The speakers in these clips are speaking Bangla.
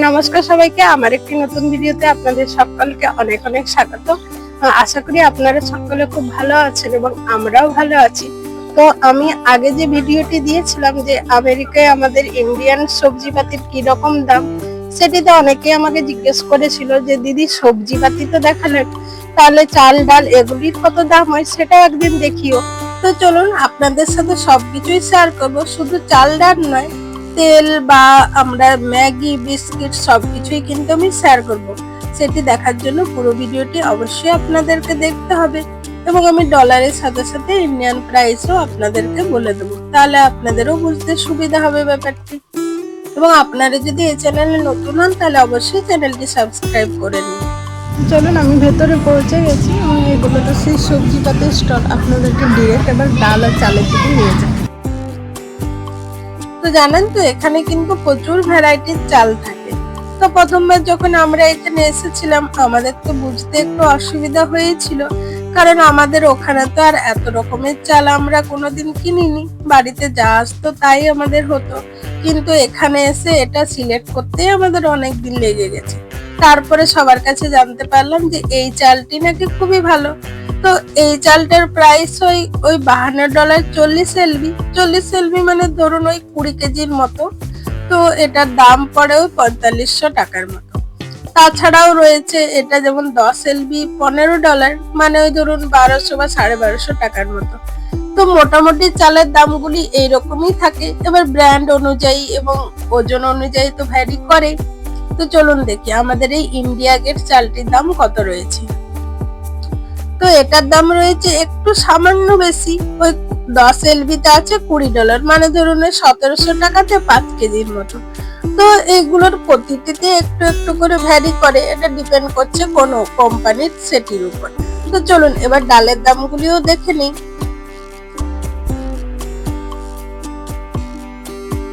নমস্কার সবাইকে, আমার একটি নতুন ভিডিওতে আপনাদের সকলকে অনেক অনেক স্বাগত। আশা করি আপনারা সকলে খুব ভালো আছেন এবং আমরাও ভালো আছি। তো আমি আগে যে ভিডিওটি দিয়েছিলাম যে আমেরিকায় আমাদের ইন্ডিয়ান সবজিপাতির কি রকম দাম, সেটিতে অনেকে আমাকে জিজ্ঞেস করেছিল যে, দিদি, সবজিপাতি তো দেখালেন, তাহলে চাল ডাল এগুলির কত দাম হয় সেটাও একদিন দেখিও। তো চলুন, আপনাদের সাথে সবকিছুই শেয়ার করব। শুধু চাল ডাল নয় তেল বা আমরা ম্যাগি, বিস্কিট সব কিছুই কিন্তু আমি শেয়ার করব। সেটি দেখার জন্য পুরো ভিডিওটি অবশ্যই আপনাদেরকে দেখতে হবে এবং আমি ডলারের সাথে সাথে ইন্ডিয়ান প্রাইসও আপনাদেরকে বলে দেবো। তাহলে আপনাদেরও বুঝতে সুবিধা হবে ব্যাপারটি। এবং আপনারা যদি এই চ্যানেলে নতুন হন, তাহলে অবশ্যই চ্যানেলটি সাবস্ক্রাইব করে নিন। চলুন, আমি ভেতরে পৌঁছে গেছি। এবং এগুলো তো সেই সবজি স্টল আপনাদেরকে ডিরেক্ট এবার ডাল আর চালের দিকে নিয়ে যায় তো জানেন তো, এখানে কিন্তু প্রচুর ভ্যারাইটির চাল থাকে। তো প্রথমবার যখন আমরা এখানে এসেছিলাম, আমাদের তো বুঝতে একটু অসুবিধা হয়েছিল, কারণ আমাদের ওখানে তো আর এত রকমের চাল আমরা কোনোদিন কিনিনি। বাড়িতে যা আসতো তাই আমাদের হতো। কিন্তু এখানে এসে এটা সিলেক্ট করতেই আমাদের অনেক দিন লেগে গেছে। তারপরে সবার কাছে জানতে পারলাম যে এই চালটি নাকি খুবই ভালো। তো এই চালটার প্রাইস ওই ওই বাহান্ন ডলার চল্লিশ এলবি। চল্লিশ এলবি মানে ধরুন ওই কুড়ি কেজির মতো। তো এটার দাম পড়ে ওই পঁয়তাল্লিশশো টাকার মতো। তাছাড়াও রয়েছে এটা যেমন দশ এলবি পনেরো ডলার মানে ওই ধরুন বারোশো বা সাড়ে বারোশো টাকার মতো। তো মোটামুটি চালের দামগুলি এইরকমই থাকে। এবার ব্র্যান্ড অনুযায়ী এবং ওজন অনুযায়ী তো ভ্যারি করে তো চলুন দেখি, আমাদের এই ইন্ডিয়া গেট চালটির দাম কত রয়েছে। তো এটার দাম রয়েছে একটু সামান্য বেশি। ওই দশ এলবিতে আছে কুড়ি ডলার। মানে ধরুন সতেরোশো টাকাতে পাঁচ কেজির মতো। তো এগুলোর প্রতিটিতে একটু একটু করে ভ্যারি করে। এটা ডিপেন্ড করছে কোন কোম্পানির সেটির উপর। তো চলুন, এবার ডালের দামগুলিও দেখে নিই।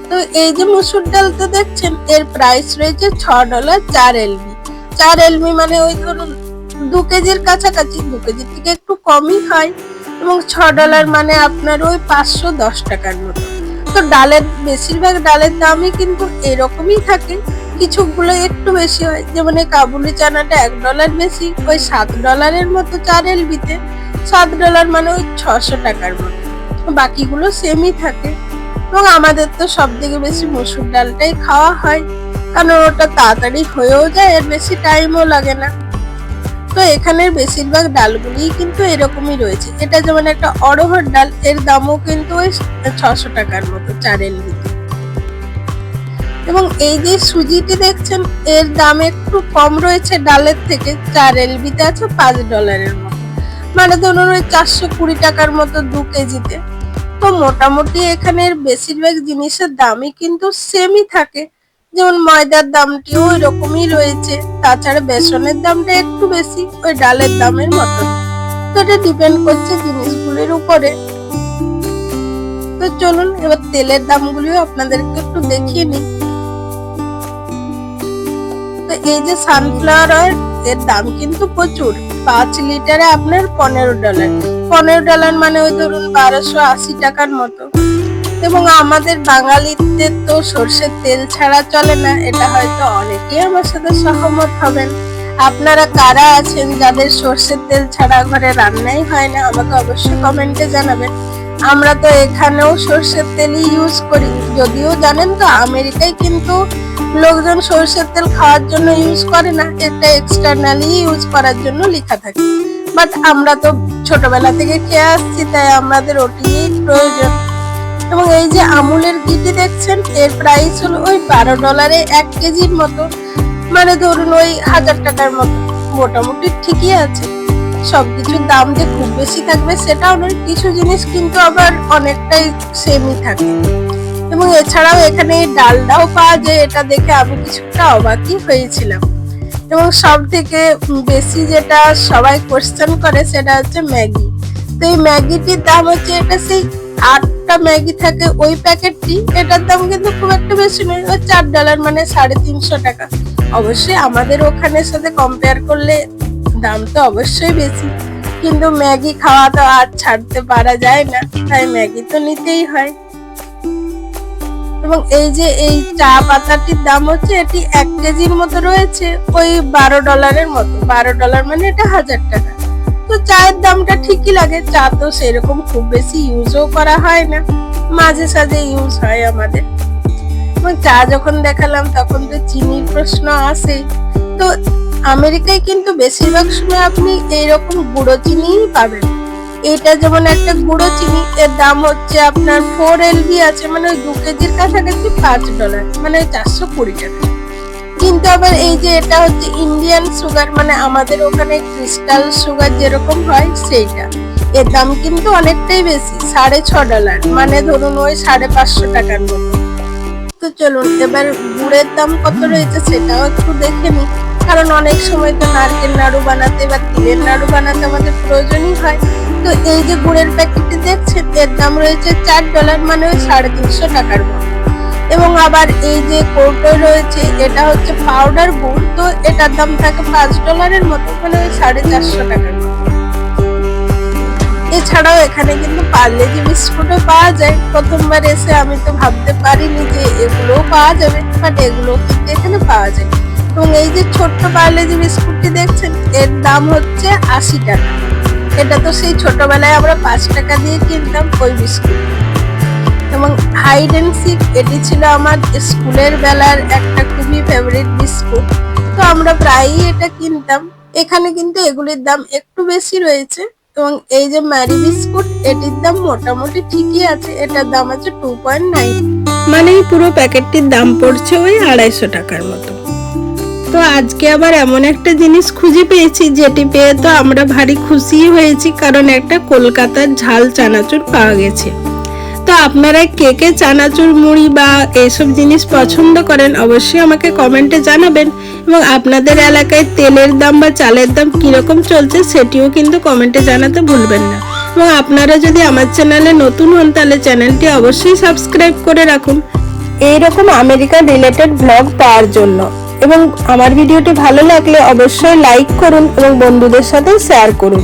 তো এই যে মুসুর ডালটা দেখছেন, এর প্রাইস রয়েছে ছ ডলার চার এলবি। চার এলবি মানে ওই ধরুন দু কেজির কাছাকাছি, দু কেজির থেকে একটু কমই হয় এবং ছ ডলার মানে আপনার ওই পাঁচশো দশ টাকার মতো। তো ডালের, বেশিরভাগ ডালের দামই কিন্তু এরকমই থাকে, কিছুগুলো একটু বেশি হয়। যেমন এই কাবুলি চানাটা এক ডলার বেশি, ওই সাত ডলারের মতো চার এলবিতে, সাত ডলার মানে ওই ছশো টাকার মতো। বাকিগুলো সেমই থাকে। এবং আমাদের তো সব থেকে বেশি মসুর ডালটাই খাওয়া হয়, কারণ ওটা তাড়াতাড়ি হয়েও যায়, এর বেশি টাইমও লাগে না। তো এখানের বেশিরভাগ ডালগুলি কিন্তু এরকমই রয়েছে। এটা যেমন একটা অরহর ডাল, এর দামও কিন্তু ওই ছশো টাকার মতো চার এলবিতে এবং এই যে সুজিটি দেখছেন, এর দাম একটু কম রয়েছে ডালের থেকে, চার এলবিতে আছে পাঁচ ডলারের মতো। মানে ধরুন ওই চারশো কুড়ি টাকার মতো দু কেজিতে। তো মোটামুটি এখানের বেশিরভাগ জিনিসের দামই কিন্তু সেমই থাকে। যেমন ময়দার দামটিও ওই রকমই রয়েছে। তাছাড়া বেসনের দামটা একটু বেশি, ওই ডালের দামের মতো তো এটা ডিপেন্ড করছে জিনিসগুলির উপরে। তো চলুন, এবার তেলের দামগুলিও আপনাদেরকে একটু দেখিয়ে নিই। তো এই যে সানফ্লাওয়ার অয়েল এর দাম কিন্তু প্রচুর। পাঁচ লিটারে আপনার পনেরো ডলার পনেরো ডলার মানে ওই ধরুন বারোশো আশি টাকার মতো। এবং আমাদের বাঙালিদের তো সর্ষের তেল ছাড়া চলে না, এটা হয়তো অনেকেই আমার সাথে সহমত হবেন। আপনারা কারা আছেন যাদের সর্ষের তেল ছাড়া ঘরে রান্নাই হয় না, আমাকে অবশ্যই কমেন্টে জানাবেন। আমরা তো এখানেও সর্ষের তেলই ইউজ করি, যদিও জানেন তো আমেরিকায় কিন্তু লোকজন সর্ষের তেল খাওয়ার জন্য ইউজ করে না, এটা এক্সটার্নালি ইউজ করার জন্য লেখা থাকে। বাট আমরা তো ছোটবেলা থেকে খেয়ে আসছি, তাই আমাদের ওটিই প্রয়োজন। এবং এই যে আমুলের ঘিটি দেখছেন, এর প্রাইস হলো ওই বারো ডলারে এক কেজির মতো। মানে ধরুন ওই হাজার টাকার মতো। মোটামুটি ঠিকই আছে। সব কিছুর দাম যে খুব বেশি থাকবে সেটাও নয়, কিছু জিনিস কিন্তু আবার অনেকটাই সেমই থাকে। এবং এছাড়াও এখানে ডালটাও পাওয়া যায়, এটা দেখে আমি কিছুটা অবাকই হয়েছিলাম। এবং সব থেকে বেশি যেটা সবাই কোশ্চেন করে সেটা হচ্ছে ম্যাগি। তো এই ম্যাগিটির দাম হচ্ছে এটা সেই আটটা ম্যাগি থাকে, ওই প্যাকেটটি, এটার দাম কিন্তু খুব একটা বেশি নয়, ওই চার ডলার মানে সাড়ে তিনশো টাকা। অবশ্যই আমাদের ওখানের সাথে কম্পেয়ার করলে দাম তো অবশ্যই বেশি, কিন্তু ম্যাগি খাওয়া তো আর ছাড়তে পারা যায় না, তাই ম্যাগি তো নিতেই হয়। এবং এই যে এই চা পাতাটির দাম হচ্ছে, এটি এক কেজির মতো রয়েছে, ওই বারো ডলারের মতো, বারো ডলার মানে এটা হাজার টাকা। তো চায়ের দামটা ঠিকই লাগে, চা তো সেরকম খুব বেশি ইউজও করা হয় না, মাঝে সাঝে ইউজ হয় আমাদের। এবং চা যখন দেখালাম তখন তো চিনির প্রশ্ন আসে তো আমেরিকায় কিন্তু বেশিরভাগ সময় আপনি এইরকম গুঁড়ো চিনিই পাবেন। এটা যেমন একটা গুঁড়ো চিনি, এর দাম হচ্ছে আপনার ফোর এলবি আছে মানে ওই দু কেজির কাছাকাছি পাঁচ ডলার মানে চারশো কুড়ি টাকা। কিন্তু আবার এই যে এটা হচ্ছে ইন্ডিয়ান সুগার মানে আমাদের ওখানে ক্রিস্টাল সুগার যেরকম হয় সেইটা। এর দাম কিন্তু অনেকটাই বেশি, সাড়ে ছ ডলার মানে ধরুন ওই সাড়ে পাঁচশো টাকার মতো। তো চলুন, এবার গুড়ের দাম কত রয়েছে সেটাও একটু দেখে নিই। কারণ অনেক সময় তো নারকেল নাড়ু বানাতে বা তিলের নাড়ু বানাতে আমাদের প্রয়োজনই হয়। তো এই যে গুড়ের প্যাকেটটি দেখছেন, এর দাম রয়েছে চার ডলার মানে সাড়ে তিনশো টাকার মতো। এবং আবার এই যে কৌটো রয়েছে, এটা হচ্ছে পাউডার গুড় তো এটার দাম থাকে পাঁচ ডলারের মতো মানে সাড়ে চারশো টাকার এছাড়াও এখানে কিন্তু পার্লেজি বিস্কুটও পাওয়া যায়। প্রথমবার এসে আমি তো ভাবতে পারিনি যে এগুলোও পাওয়া যাবে বাট এগুলো কিন্তু এখানে পাওয়া যায়। এবং এই যে ছোট্ট পার্লেজি বিস্কুটটি দেখছেন, এর দাম হচ্ছে আশি টাকা। এটা তো সেই ছোটবেলায় আমরা পাঁচ টাকা দিয়ে কিনতাম ওই বিস্কুট। এবং হাইড অ্যান্ড সিক এটি ছিল আমার স্কুলের বেলার একটা খুবই ফেভারিট বিস্কুট। তো আমরা প্রায়ই এটা কিনতাম। এখানে কিন্তু এগুলির দাম একটু বেশি রয়েছে এবং এই যে ম্যারি বিস্কুট, এটির দাম মোটামুটি ঠিকই আছে। এটার দাম আছে টু পয়েন্ট নাইন মানে এই পুরো প্যাকেটটির দাম পড়ছে ওই আড়াইশো টাকার মতো। তো আজকে আবার এমন একটা জিনিস খুঁজে পেয়েছি, যেটি পেয়ে তো আমরা ভারী খুশি হয়েছি, কারণ একটা কলকাতার ঝাল চানাচুর পাওয়া গেছে। তো আপনারা কে কে চানাচুর, মুড়ি বা এইসব জিনিস পছন্দ করেন, অবশ্যই আমাকে কমেন্টে জানাবেন। এবং আপনাদের এলাকায় তেলের দাম বা চালের দাম কীরকম চলছে সেটিও কিন্তু কমেন্টে জানাতে ভুলবেন না। এবং আপনারা যদি আমার চ্যানেলে নতুন হন, তাহলে চ্যানেলটি অবশ্যই সাবস্ক্রাইব করে রাখুন। এইরকম আমেরিকান রিলেটেড ব্লগ পাওয়ার জন্য। এবং আমার ভিডিওটি ভালো লাগলে অবশ্যই লাইক করুন এবং বন্ধুদের সাথে শেয়ার করুন।